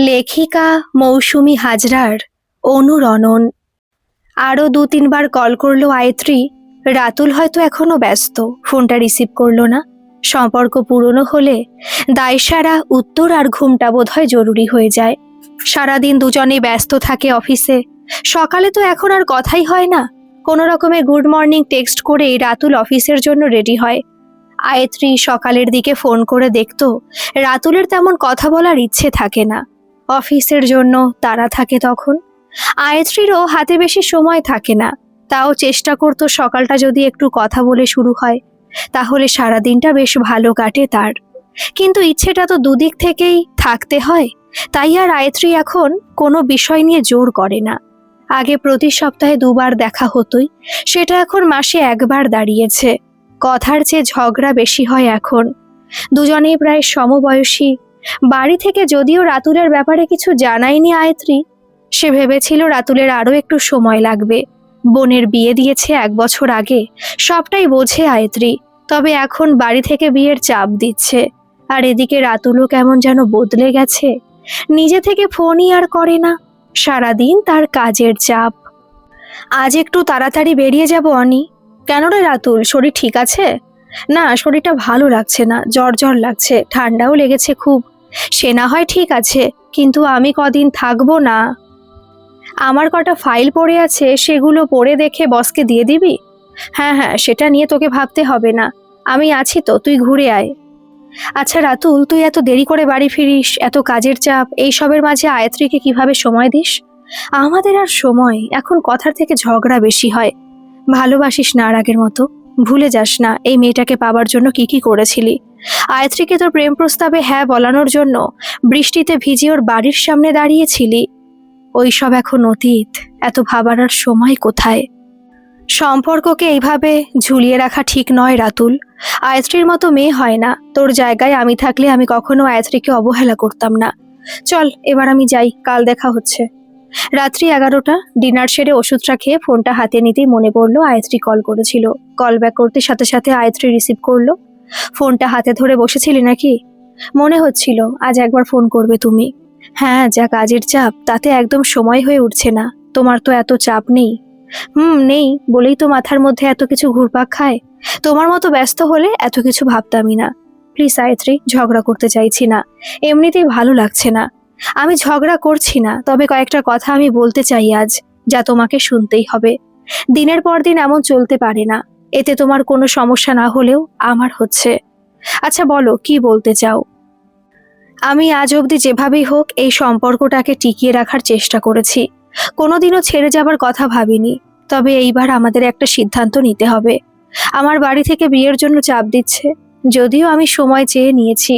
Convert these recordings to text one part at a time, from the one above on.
লেখিকা মৌসুমি হাজরার অনুরণন। আরও দু তিনবার কল করল আয়ত্রী। রাতুল হয়তো এখনও ব্যস্ত, ফোনটা রিসিভ করল না। সম্পর্ক পুরনো হলে দায়সারা উত্তর আর ঘুমটা বোধহয় জরুরি হয়ে যায়। সারাদিন দুজনে ব্যস্ত থাকে অফিসে। সকালে তো এখন আর কথাই হয় না। কোনো রকমে গুড মর্নিং টেক্সট করেই রাতুল অফিসের জন্য রেডি হয়। আয়ত্রী সকালের দিকে ফোন করে দেখতো, রাতুলের তেমন কথা বলার ইচ্ছে থাকে না। অফিসের জন্য তারা থাকে তখন। আয়ত্রীরও হাতে বেশি সময় থাকে না। তাও চেষ্টা করতো সকালটা যদি একটু কথা বলে শুরু হয়, তাহলে সারা দিনটা বেশ ভালো কাটে তার। কিন্তু ইচ্ছেটা তো দুদিক থেকেই থাকতে হয়, তাই আর আয়ত্রী এখন কোনো বিষয় নিয়ে জোর করে না। আগে প্রতি সপ্তাহে দুবার দেখা হতোই, সেটা এখন মাসে একবার দাঁড়িয়েছে। কথার চেয়ে ঝগড়া বেশি হয় এখন। দুজনেই প্রায় সমবয়সী। বাড়ি থেকে যদিও রাতুলের ব্যাপারে কিছু জানায়নি আয়ত্রী, সে ভেবেছিল রাতুলের আরও একটু সময় লাগবে। বোনের বিয়ে দিয়েছে এক বছর আগে, সবটাই বোঝে আয়ত্রী, তবে এখন বাড়ি থেকে বিয়ের চাপ দিচ্ছে। আর এদিকে রাতুলও কেমন যেন বদলে গেছে। নিজে থেকে ফোনই আর করে না, সারাদিন তার কাজের চাপ। আজ একটু তাড়াতাড়ি বেরিয়ে যাব, অনি। কেন রে রাতুল, শরীর ঠিক আছে? না, শরীরটা ভালো লাগছে না, জ্বর জ্বর লাগছে, ঠান্ডাও লেগেছে খুব। সে না হয় ঠিক আছে, কিন্তু আমি কদিন থাকব না। আমার কটা ফাইল পড়ে আছে, সেগুলো পড়ে দেখে বসকে দিয়ে দিবি? হ্যাঁ হ্যাঁ সেটা নিয়ে তোকে ভাবতে হবে না। আমি আছি তো, তুই ঘুরে আয়। আচ্ছা রাতুল, তুই এত দেরি করে বাড়ি ফিরিস, এত কাজের চাপ এই সবের মাঝে আয়ত্রীকে কীভাবে সময় দিস? আমাদের আর সময়, এখন কথার থেকে ঝগড়া বেশি হয়। ভালোবাসিস না আর আগের মতো। ভুলে যাস না, এই মেয়েটাকে পাবার জন্য কি কি করেছিলি। আয়ত্রীকে তোর প্রেম প্রস্তাবে হ্যাঁ বলানোর জন্য বৃষ্টিতে ভিজে ওর বাড়ির সামনে দাঁড়িয়েছিলি। ওই সব এখন অতীত, এত ভাবার আর সময় কোথায়? সম্পর্ককে এইভাবে ঝুলিয়ে রাখা ঠিক নয় রাতুল। আয়ত্রীর মতো মেয়ে হয় না, তোর জায়গায় আমি থাকলে আমি কখনো আয়ত্রীকে অবহেলা করতাম না। চল, এবার আমি যাই, কাল দেখা হচ্ছে। রাত্রি এগারোটা, ডিনার সেরে ওষুধটা খেয়ে ফোনটা হাতে নিতেই মনে পড়ল আয়ত্রী কল করেছিল। কল ব্যাক করতে সাথে সাথে আয়ত্রী রিসিভ করল। ফোনটা হাতে ধরে বসেছিলি নাকি? মনে হচ্ছিল আজ একবার ফোন করবে তুমি। হ্যাঁ যা কাজের চাপ, তাতে একদম সময় হয়ে উঠছে না। তোমার তো এত চাপ নেই। হুম, নেই, বলেই তো মাথার মধ্যে এত কিছু ঘুরপাক খায়। তোমার মতো ব্যস্ত হলে এত কিছু ভাবতামই না। প্লিজ আয়ত্রী, ঝগড়া করতে চাইছি না। এমনিতেই ভালো লাগছে না। আমি ঝগড়া করছি না, তবে কয়েকটা কথা আমি বলতে চাই আজ, যা তোমাকে শুনতেই হবে। দিনের পর দিন এমন চলতে পারে না, এতে তোমার কোনো সমস্যা না হলেও আমার হচ্ছে। আচ্ছা বলো, কি বলতে চাও? আমি আজ অবধি যেভাবেই হোক এই সম্পর্কটাকে টিকিয়ে রাখার চেষ্টা করেছি। কোনোদিনও ছেড়ে যাবার কথা ভাবিনি, তবে এইবার আমাদের একটা সিদ্ধান্ত নিতে হবে। আমার বাড়ি থেকে বিয়ের জন্য চাপ দিচ্ছে, যদিও আমি সময় চেয়ে নিয়েছি।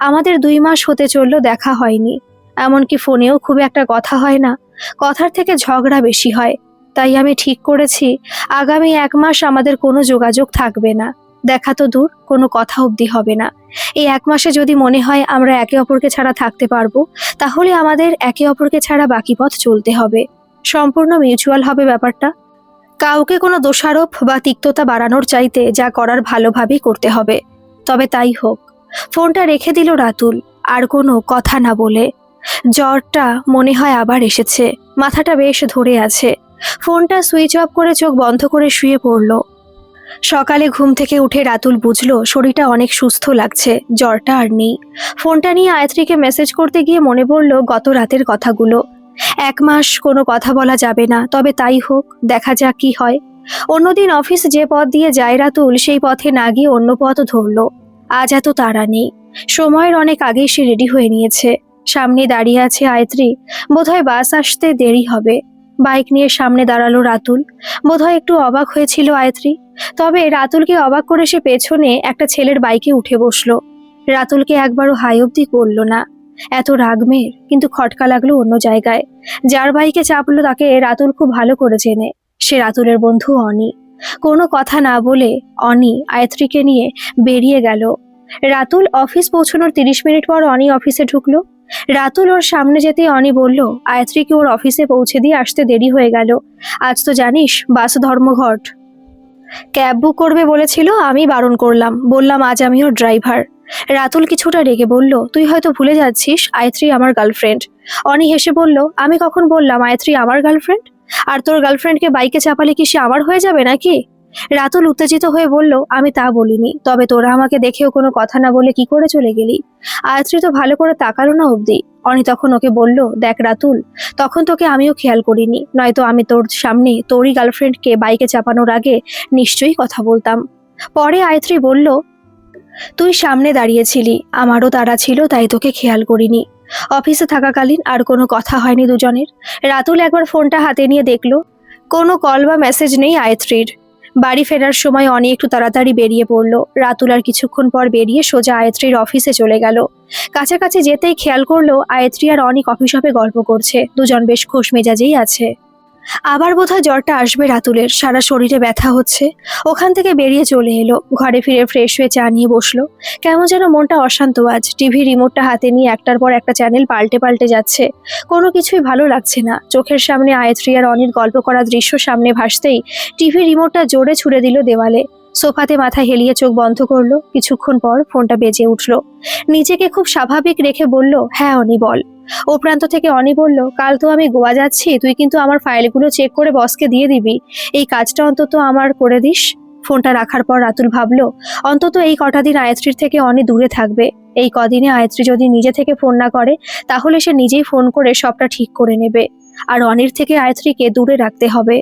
আমাদের দুই মাস হতে চলল দেখা হয়নি। এমনকি ফোনেও খুব একটা কথা হয় না। কথার থেকে ঝগড়া বেশি হয়। তাই আমি ঠিক করেছি। আগামী এক মাস আমাদের কোনো যোগাযোগ থাকবে না। দেখা তো দূর, কোনো কথা অবধি হবে না। এই এক মাসে যদি মনে হয় আমরা একে অপরকে ছাড়া থাকতে পারব, তাহলে আমাদের একে অপরকে ছাড়া বাকি পথ চলতে হবে। সম্পূর্ণ মিউচুয়াল হবে ব্যাপারটা। কাউকে কোনো দোষারোপ বা তিক্ততা বাড়ানোর চাইতে যা করার ভালোভাবেই করতে হবে। তবে তাই হোক। ফোনটা রেখে দিল রাতুল। আর কোনো কথা না বলে জ্বরটা মনে হয় আবার এসেছে। মাথাটা বেশ ধরে আছে। ফোনটা সুইচ অফ করে চোখ বন্ধ করে শুয়ে পড়ল। সকালে ঘুম থেকে উঠে রাতুল বুঝলো, শরীরটা অনেক সুস্থ লাগছে, জ্বরটা আর নেই। ফোনটা নিয়ে আয়ত্রীকে মেসেজ করতে গিয়ে মনে পড়ল গত রাতের কথাগুলো। এক মাস কোনো কথা বলা যাবে না, তবে তাই হোক, দেখা যাক কি হয়। অন্যদিন অফিস যে পথ দিয়ে যায় রাতুল, সেই পথে না গিয়ে অন্য পথ ধরলো। আজ এত তাড়া নেই। সময়ের অনেক আগেই সে রেডি হয়ে নিয়েছে। সামনে দাঁড়িয়ে আছে আয়ত্রী। বোধহয় বাস আসতে দেরি হবে। বাইক নিয়ে সামনে দাঁড়াল রাতুল। বোধহয় একটু অবাক হয়েছিল আয়ত্রী। তবে রাতুলকে অবাক করে সে পেছনে একটা ছেলের বাইকে উঠে বসল। রাতুলকে একবারও হাই অব্দি করল না। এত রাগ মেয়ের, কিন্তু খটকা লাগল অন্য জায়গায়। যার বাইকে চাপলো তাকে রাতুল খুব ভালো করে চেনে। সে রাতুলের বন্ধু অনি। কোনো কথা না বলে অনি আয়ত্রীকে নিয়ে বেরিয়ে গেল। রাতুল অফিস পৌঁছানোর তিরিশ মিনিট পর অনি অফিসে ঢুকলো। রাতুল ওর সামনে যেতে অনি বলল, আয়ত্রীকে ওর অফিসে পৌঁছে দিয়ে আসতে দেরি হয়ে গেল। আজ তো জানিস, বাস ধর্মঘট। ক্যাব বুক করবে বলেছিল, আমি বারণ করলাম। বললাম, আজ আমি ওর ড্রাইভার। রাতুল কিছুটা রেগে বলল, তুই হয়তো ভুলে যাচ্ছিস, আয়ত্রী আমার গার্লফ্রেন্ড। অনি হেসে বলল, আমি কখন বললাম, আয়ত্রী আমার গার্লফ্রেন্ড? আর তোর গার্লফ্রেন্ডকে বাইকে চাপালে কি সে আমার হয়ে যাবে নাকি? রাতুল উত্তেজিত হয়ে বলল, আমি তা বলিনি। তবে তোরা আমাকে দেখেও কোনো কথা না বলে কি করে চলে গেলি? আয়ত্রী তো ভালো করে তাকালো না অবধি। অনি তখন ওকে বলল, দেখ রাতুল, তখন তোকে আমিও খেয়াল করিনি। নয়তো আমি তোর সামনে তোরই গার্লফ্রেন্ডকে বাইকে চাপানোর আগে নিশ্চয়ই কথা বলতাম। পরে আয়ত্রী বলল, তুই সামনে দাঁড়িয়েছিলি। আমারও তারা ছিল, তাই তোকে খেয়াল করিনি। অফিসে থাকাকালীন আর কোনো কথা হয়নি দুজনের? রাতুল একবার ফোনটা হাতে নিয়ে দেখল, কোনো কল বা মেসেজ নেই আয়ত্রীর। বাড়ি ফেরার সময় অনি একটু তাড়াতাড়ি বেরিয়ে পড়ল। রাতুল আর কিছুক্ষণ পর বেরিয়ে সোজা আয়ত্রীর অফিসে চলে গেল। কাছাকাছি যেতেই খেয়াল করল, আয়ত্রী আর অনেক অফিস শপে গল্প করছে। দুজন বেশ খোশ মেজাজেই আছে। আবার বোধহয় জ্বরটা আসবে রাতুলের। সারা শরীরে ব্যথা হচ্ছে। ওখান থেকে বেরিয়ে চলে এলো। ঘরে ফিরে ফ্রেশ হয়ে চা নিয়ে বসল। কেমন যেন মনটা অশান্ত আজ। টিভি রিমোটটা হাতে নিয়ে একটার পর একটা চ্যানেল পাল্টে পাল্টে যাচ্ছে। কোনো কিছুই ভালো লাগছে না। চোখের সামনে আয়ত্রী আর অনির গল্প করা দৃশ্য সামনে ভাসতেই টিভি রিমোটটা জোরে ছুড়ে দিল দেওয়ালে। সোফাতে মাথা হেলিয়ে চোখ বন্ধ করল। কিছুক্ষণ পর ফোনটা বেজে উঠল। নিজেকে খুব স্বাভাবিক রেখে বলল হ্যাঁ অনি বল। ও প্রান্ত থেকে অনি বলল, কাল তো আমি গোয়া যাচ্ছি, তুই কিন্তু আমার ফাইলগুলো চেক করে বসকে দিয়ে দিবি। এই কাজটা অন্তত আমার করে দিস। ফোনটা রাখার পর রাতুল ভাবলো, অন্তত এই কটা দিন আয়ত্রীর থেকে অনি দূরে থাকবে। এই কদিনে আয়ত্রী যদি নিজে থেকে ফোন না করে, তাহলে সে নিজেই ফোন করে সবটা ঠিক করে নেবে। আর অনির থেকে আয়ত্রীকে দূরে রাখতে হবে।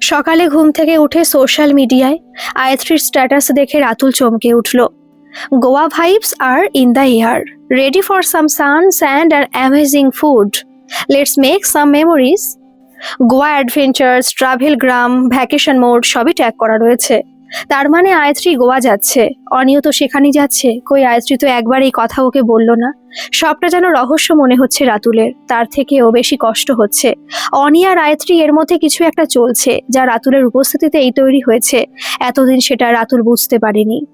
সকালে ঘুম থেকে উঠে সোশ্যাল মিডিয়ায় আয়ত্রীর স্ট্যাটাস দেখে রাতুল চমকে উঠল। Goa vibes are in the air ready for some sun sand R amazing food let's make some memories Goa adventures travelgram vacation mode সবই ট্যাগ করা রয়েছে। তার মানে আয়ত্রী গোয়া যাচ্ছে। অনিও তো সেখানেই যাচ্ছে। কই আয়ত্রী তো একবার এই কথা ওকে বলল না। সবটা যেন রহস্য মনে হচ্ছে রাতুলের। তার থেকেও বেশি কষ্ট হচ্ছে। অনি আর আয়ত্রী এর মধ্যে কিছু একটা চলছে, যা রাতুলের উপস্থিতিতে এই তৈরি হয়েছে। এতদিন সেটা রাতুল বুঝতে পারেনি।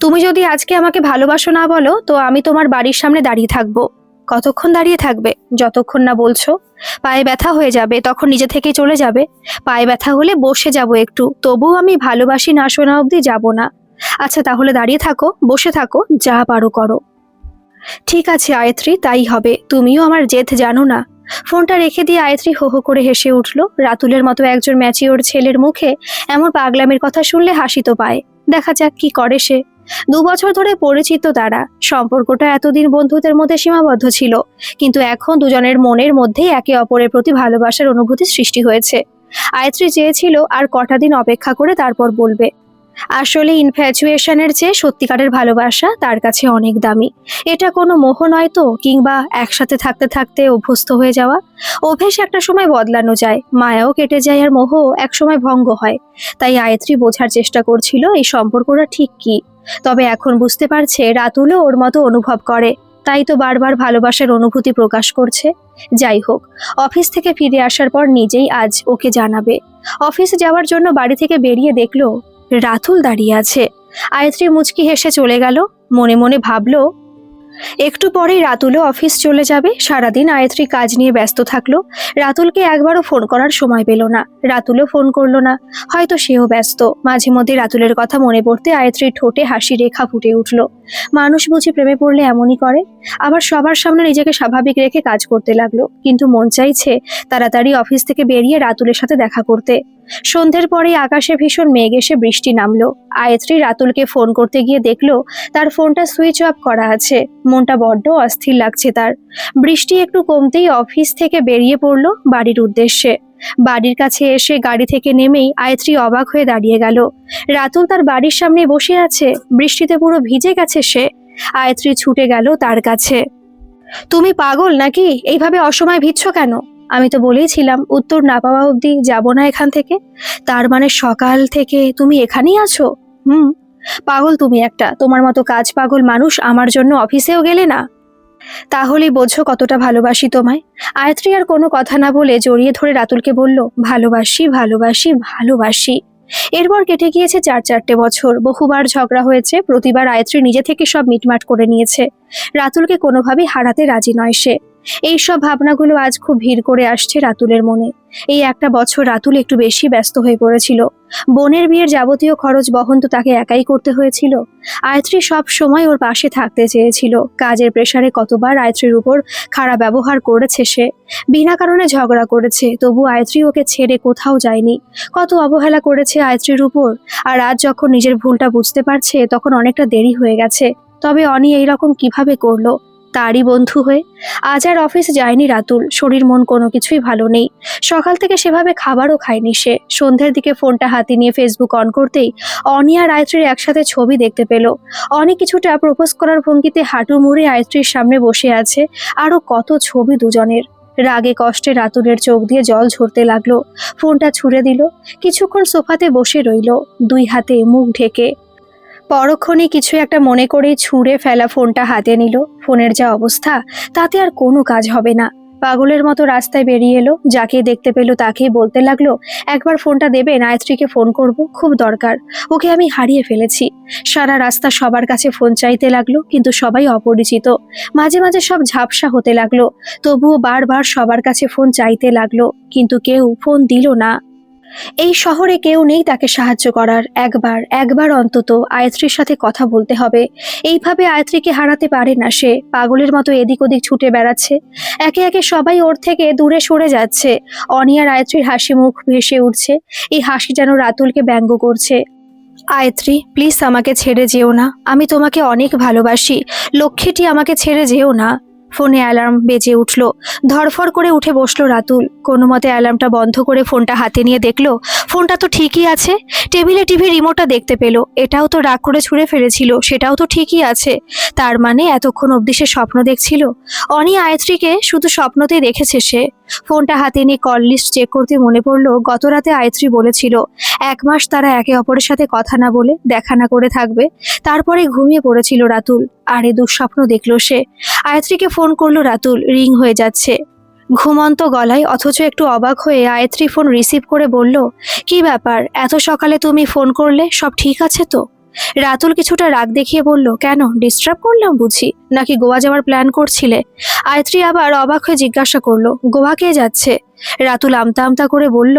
তুমি যদি আজকে আমাকে ভালোবাসো না বলো, তো আমি তোমার বাড়ির সামনে দাঁড়িয়ে থাকব। কতক্ষণ দাঁড়িয়ে থাকবে? যতক্ষণ না বলছো। পায়ে ব্যথা হয়ে যাবে, তখন নিজে থেকে চলে যাবে। পায়ে ব্যথা হলে বসে যাব একটু। তবুও আমি ভালোবাসি না শোনা অবধি যাব না। আচ্ছা তাহলে দাঁড়িয়ে থাকো, বসে থাকো, যা পারো করো। ঠিক আছে, আয়ত্রী, তাই হবে। তুমিও আমার জেদ জানো না। ফোনটা রেখে দিয়ে আয়ত্রী হো হো করে হেসে উঠল। রাতুলের মতো একজন ম্যাচিওর ছেলের মুখে এমন পাগলামের কথা শুনলে হাসি তো পায়। দেখা যাক কি করে সে। দু বছর ধরে পরিচিত তারা। সম্পর্কটা এতদিন বন্ধুদের মধ্যে সীমাবদ্ধ ছিল, কিন্তু এখন দুজনের মনের মধ্যেই একে অপরের প্রতি ভালোবাসার অনুভূতি সৃষ্টি হয়েছে। আয়ত্রী চেয়েছিল আর কটা দিন অপেক্ষা করে তারপর বলবে আসলে ইনফ্যাচুয়েশনের চেয়ে সত্যিকারের ভালোবাসা তার কাছে অনেক দামি। এটা কোনো মোহ নয় তো? কিংবা একসাথে থাকতে থাকতে অভ্যস্ত হয়ে যাওয়া? অভ্যেস একটা সময় বদলানো যায়, মায়াও কেটে যায় আর মোহ এক সময় ভঙ্গ হয়। তাই আয়ত্রী বোঝার চেষ্টা করছিল এই সম্পর্কটা ঠিক কি। তবে এখন বুঝতে পারছে রাতুলও ওর মতো অনুভব করে। তাই তো বারবার ভালোবাসার অনুভূতি প্রকাশ করছে। যাই হোক, অফিস থেকে ফিরে আসার পর নিজেই আজ ওকে জানাবে। অফিস যাওয়ার জন্য বাড়ি থেকে বেরিয়ে দেখল রাতুল দাঁড়িয়ে আছে। আয়ত্রী মুচকি হেসে চলে গেল। মনে মনে ভাবল, একটু পরেই রাতুলও অফিস চলে যাবে। সারাদিন আয়ত্রী কাজ নিয়ে ব্যস্ত থাকল। রাতুলকে একবারও ফোন করার সময় পেল না। রাতুলও ফোন করল না। হয়তো সেও ব্যস্ত। মাঝে মধ্যে রাতুলের কথা মনে পড়তে আয়ত্রীর ঠোঁটে হাসি রেখা ফুটে উঠল। মানুষ বুঝি প্রেমে পড়লে এমনই করে? আবার সবার সামনে নিজেকে স্বাভাবিক রেখে কাজ করতে লাগল। কিন্তু মন চাইছে তাড়াতাড়ি অফিস থেকে বেরিয়ে রাতুলের সাথে দেখা করতে। সন্ধ্যের পরেই আকাশে ভীষণ মেঘ এসে বৃষ্টি নামলো। আয়ত্রী রাতুলকে ফোন করতে গিয়ে দেখল তার ফোনটা সুইচ অফ করা আছে। মনটা বড্ড অস্থির লাগছে তার। বৃষ্টি একটু কমতেই অফিস থেকে বেরিয়ে পড়ল বাড়ির উদ্দেশ্যে। বাড়ির কাছে এসে গাড়ি থেকে নেমেই আয়ত্রী অবাক হয়ে দাঁড়িয়ে গেল। রাতুল তার বাড়ির সামনে বসে আছে, বৃষ্টিতে পুরো ভিজে গেছে সে। আয়ত্রী ছুটে গেল তার কাছে। তুমি পাগল নাকি? এইভাবে অসময় ভিজছ কেন? আমি তো বলেইছিলাম, উত্তর না পাওয়া অবধি যাব না এখান থেকে। তার মানে সকাল থেকে তুমি এখানেই আছো? হুম, পাগল তুমি একটা। তোমার মতো কাজ পাগল মানুষ আমার জন্য অফিসেও গেলে না। তাহলেই বোঝো কতটা ভালোবাসি তোমায়। আয়ত্রী আর কোনো কথা না বলে জড়িয়ে ধরে রাতুলকে বলল, ভালোবাসি ভালোবাসি ভালোবাসি। এরপর কেটে গিয়েছে চার চারটে বছর। বহুবার ঝগড়া হয়েছে, প্রতিবার আয়ত্রী নিজে থেকে সব মিটমাট করে নিয়েছে। রাতুলকে কোনোভাবেই হারাতে রাজি নয় সে। এই সব ভাবনাগুলো আজ খুব ভিড় করে আসছে রাতুলের মনে। এই একটা বছর রাতুল একটু বেশি ব্যস্ত হয়ে পড়েছিল। বোনের বিয়ের যাবতীয় খরচ বহন তো তাকে একাই করতে হয়েছিল। আয়ত্রী সব সময় ওর পাশে থাকতে চেয়েছিল। কাজের প্রেসারে কতবার আয়ত্রীর উপর খারাপ ব্যবহার করেছে সে। বিনা কারণে ঝগড়া করেছে, তবু আয়ত্রী ওকে ছেড়ে কোথাও যায়নি। কত অবহেলা করেছে আয়ত্রীর উপর। আর আজ যখন নিজের ভুলটা বুঝতে পারছে, তখন অনেকটা দেরি হয়ে গেছে। তবে অনি এইরকম কীভাবে করল? তারই বন্ধু হয়ে। আজ আর অফিস যায়নি রাতুল, শরীর মন কোনো কিছুই ভালো নেই। সকাল থেকে সেভাবে খাবারও খায়নি সে। সন্ধ্যের দিকে ফোনটা হাতে নিয়ে ফেসবুক অন করতেই অনিয়া আর আয়ত্রীর একসাথে ছবি দেখতে পেল। অনেক কিছুটা প্রপোজ করার ভঙ্গিতে হাঁটু মুড়ে আয়ত্রীর সামনে বসে আছে আরও কত ছবি দুজনের। রাগে কষ্টে রাতুলের চোখ দিয়ে জল ঝরতে লাগল। ফোনটা ছুঁড়ে দিল। কিছুক্ষণ সোফাতে বসে রইল, দুই হাতে মুখ ঢেকে। পরক্ষণে কিছু একটা মনে করে ছুঁড়ে ফেলা ফোনটা হাতে নিল। ফোনের যা অবস্থা, তাতে আর কোনো কাজ হবে না। পাগলের মতো রাস্তায় বেরিয়ে এলো, যাকে দেখতে পেল তাকেই বলতে লাগল, একবার ফোনটা দেবে, নায়ত্রীকে ফোন করব, খুব দরকার। ওকে আমি হারিয়ে ফেলেছি। সারা রাস্তা সবার কাছে ফোন চাইতে লাগল, কিন্তু সবাই অপরিচিত। মাঝে মাঝে সব ঝাপসা হতে লাগল, তবুও বারবার সবার কাছে ফোন চাইতে লাগল, কিন্তু কেউ ফোন দিল না। এই শহরে কেউ নেই তাকে সাহায্য করার। একবার একবার অন্তত আয়ত্রীর সাথে কথা বলতে হবে। এইভাবে আয়ত্রীকে হারাতে পারে না সে। পাগলের মতো এদিক ওদিক ছুটে বেড়াচ্ছে। একে একে সবাই ওর থেকে দূরে সরে যাচ্ছে। অনিয়ার আয়ত্রীর হাসি মুখ ভেসে উঠছে। এই হাসি যেন রাতুলকে ব্যঙ্গ করছে। আয়ত্রী প্লিজ আমাকে ছেড়ে যেও না। আমি তোমাকে অনেক ভালোবাসি। লক্ষ্মীটি আমাকে ছেড়ে যেও না। ফোনে অ্যালার্ম বেজে উঠল। ধরফর করে উঠে বসল রাতুল। কোনো মতে অ্যালার্মটা বন্ধ করে ফোনটা হাতে নিয়ে দেখল, ফোনটা তো ঠিকই আছে। টেবিলে টিভি রিমোটটা দেখতে পেল। এটাও তো রাগ করে ছুঁড়ে ফেলেছিল, সেটাও তো ঠিকই আছে। তার মানে এতক্ষণ অবধি সে স্বপ্ন দেখছিল? অনি আয়ত্রীকে শুধু স্বপ্নতেই দেখেছে সে। ফোনটা হাতে নিয়ে কল লিস্ট চেক করতে মনে পড়ল গত রাতে আয়ত্রী বলেছিল, এক মাস তারা একে অপরের সাথে কথা না বলে দেখা না করে থাকবে। তারপরে ঘুমিয়ে পড়েছিল রাতুল। আর এ দুঃস্বপ্ন দেখল সে। আয়ত্রীকে ফোন করল, রাতুল রিং হয়ে যাচ্ছে। ঘুমন্ত গলায়, অথচ একটু অবাক হয়ে আয়ত্রী ফোন রিসিভ করে বলল, কি ব্যাপার? এত সকালে তুমি ফোন করলে? সব ঠিক আছে তো? রাতুল কিছুটা রাগ দেখিয়ে বলল, কেন? ডিস্টার্ব করলাম বুঝি? নাকি গোয়া যাওয়ার প্ল্যান করছিলে? আয়ত্রী আবার অবাক হয়ে জিজ্ঞাসা করল, গোয়া কে যাচ্ছে? রাতুল আমতা আমতা করে বলল,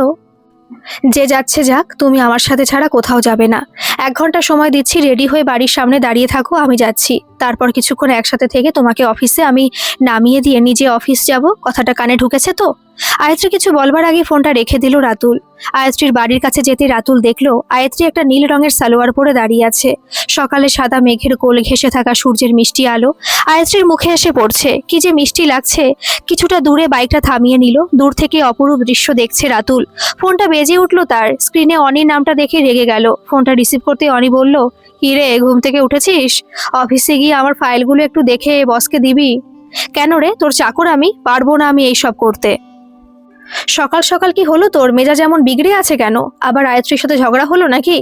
যে যাচ্ছে যাক, তুমি আমার সাথে ছাড়া কোথাও যাবে না। এক ঘণ্টা সময় দিচ্ছি রেডি হয়ে বাড়ির সামনে দাঁড়িয়ে থাকো, আমি যাচ্ছি। তারপর কিছুক্ষণ একসাথে থেকে তোমাকে অফিসে আমি নামিয়ে দিয়ে নিজে অফিস যাব। কথাটা কানে ঢুকেছে তো? আয়ত্রী কিছু বলবার আগে ফোনটা রেখে দিল রাতুল। আয়ত্রীর বাড়ির কাছে যেতে রাতুল দেখল, আয়ত্রী একটা নীল রঙের সালোয়ার পরে দাঁড়িয়ে আছে। সকালে সাদা মেঘের কোল ঘেসে থাকা সূর্যের মিষ্টি আলো আয়ত্রীর মুখে এসে পড়ছে। কি যে মিষ্টি লাগছে। কিছুটা দূরে বাইকটা থামিয়ে নিল। দূর থেকে অপরূপ দৃশ্য দেখছে রাতুল। ফোনটা বেজে উঠল তার। স্ক্রিনে অনির নামটা দেখে রেগে গেল। ফোনটা রিসিভ করতে অনি বলল, কি রে, ঘুম থেকে উঠেছিস? অফিসে গিয়ে আমার ফাইলগুলো একটু দেখে বসকে দিবি? কেন রে? তোর চাকর আমি? পারব না আমি এইসব করতে। সকাল সকাল কি হলো তোর? মেজা যেমন বিগড়ে আছে কেন? আবার আয়ত্রীর সাথে ঝগড়া হলো নাকি?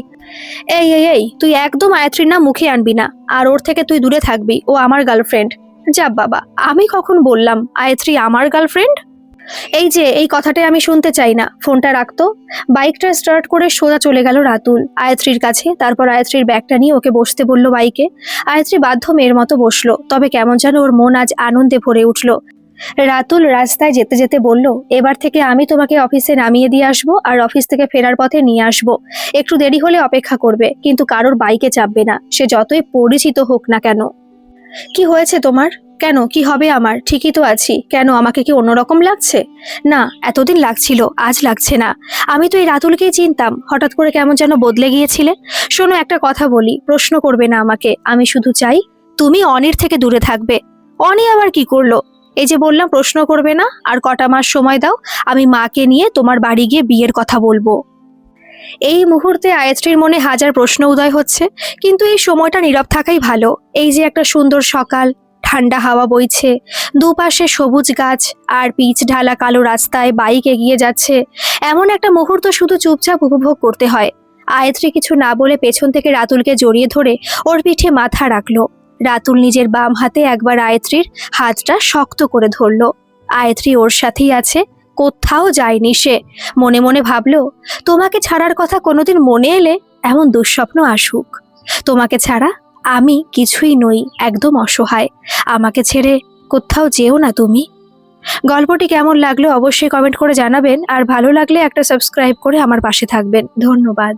এই এই এই, তুই একদম আয়ত্রীর নাম মুখে আনবি না। আর ওর থেকে তুই দূরে থাকবি, ও আমার গার্লফ্রেন্ড যা বাবা, আমি কখন বললাম আয়ত্রী আমার গার্লফ্রেন্ড এই যে, এই কথাটাই আমি শুনতে চাই না। ফোনটা রাখতো বাইকটা স্টার্ট করে সোজা চলে গেল রাতুল। আয়ত্রীর কাছে, তারপর আয়ত্রীর ব্যাগটা নিয়ে ওকে বসতে বলল বাইকে। আয়ত্রী বাধ্য মেয়ের মতো বসল, তবে কেমন যেন ওর মন আজ আনন্দে ভরে উঠল। রাতুল রাস্তায় যেতে যেতে বলল, এবার থেকে আমি তোমাকে অফিসে নামিয়ে দিয়ে আসব আর অফিস থেকে ফেরার পথে নিয়ে আসব। একটু দেরি হলে অপেক্ষা করবে, কিন্তু কারোর বাইকে চাপবে না। সে যতই পরিচিত হোক না কেন। কি হয়েছে তোমার? কেন? কি হবে আমার? ঠিকই তো আছি। কেন, আমাকে কি অন্যরকম লাগছে? না, এতদিন লাগছিল, আজ লাগছে না। আমি তো এই রাতুলকেই চিনতাম। হঠাৎ করে কেমন যেন বদলে গিয়েছিলে। শোনো, একটা কথা বলি, প্রশ্ন করবে না আমাকে। আমি শুধু চাই, তুমি অনির থেকে দূরে থাকবে। অনি আবার কি করল? এই যে বললাম, প্রশ্ন করবে না, আর কটা মাস সময় দাও, আমি মাকে নিয়ে তোমার বাড়ি গিয়ে বিয়ের কথা বলব। এই মুহূর্তে আয়ত্রীর মনে হাজার প্রশ্ন উদয় হচ্ছে, কিন্তু এই সময়টা নীরব থাকাই ভালো। এই যে একটা সুন্দর সকাল, ঠান্ডা হাওয়া বইছে, দুপাশে সবুজ গাছ, আর পিচ ঢালা কালো রাস্তায় বাইক এগিয়ে যাচ্ছে, এমন একটা মুহূর্ত শুধু চুপচাপ উপভোগ করতে হয়। আয়ত্রী কিছু না বলে পেছন থেকে রাতুলকে জড়িয়ে ধরে ওর পিঠে মাথা রাখল। রাতুল নিজের বাম হাতে একবার আয়ত্রীর হাতটা শক্ত করে ধরলো। আয়ত্রী ওর সাথেই আছে, কোথাও যায়নি সে। মনে মনে ভাবলো, তোমাকে ছাড়ার কথা কোনোদিন মনে এলে এমন দুঃস্বপ্ন আসুক। তোমাকে ছাড়া আমি কিছুই নই, একদম অসহায়। আমাকে ছেড়ে কোথাও যেও না তুমি। গল্পটি কেমন লাগল অবশ্যই কমেন্ট করে জানাবেন, আর ভালো লাগলে একটা সাবস্ক্রাইব করে আমার পাশে থাকবেন। ধন্যবাদ।